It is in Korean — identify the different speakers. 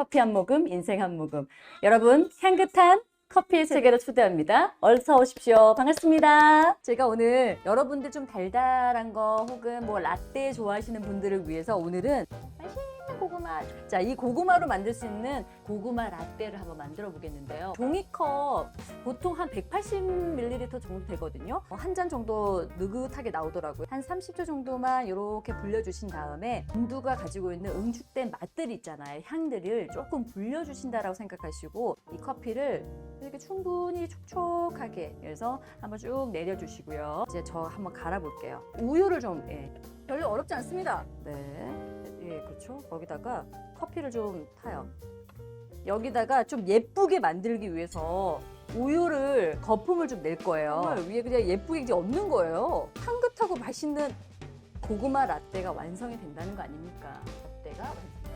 Speaker 1: 커피 한 모금, 인생 한 모금. 여러분, 향긋한 커피 세계로 초대합니다. 어서 오십시오. 반갑습니다. 제가 오늘 여러분들 좀 달달한 거 혹은 뭐 라떼 좋아하시는 분들을 위해서 오늘은 고구마. 자, 이 고구마로 만들 수 있는 고구마 라떼를 한번 만들어 보겠는데요. 종이컵 보통 한 180ml 정도 되거든요. 한 잔 정도 느긋하게 나오더라고요. 한 30초 정도만 이렇게 불려주신 다음에 온두가 가지고 있는 응축된 맛들 있잖아요. 향들을 조금 불려주신다라고 생각하시고 이 커피를 이렇게 충분히 촉촉하게 해서 한번 쭉 내려주시고요. 이제 저 한번 갈아볼게요. 우유를 좀 예. 별로 어렵지 않습니다. 네, 예, 그렇죠. 거기다가 커피를 좀 타요. 여기다가 좀 예쁘게 만들기 위해서 우유를 거품을 좀 낼 거예요. 위에 그냥 예쁘게 이제 얹는 거예요. 향긋하고 맛있는 고구마 라떼가 완성이 된다는 거 아닙니까? 라떼가 완성.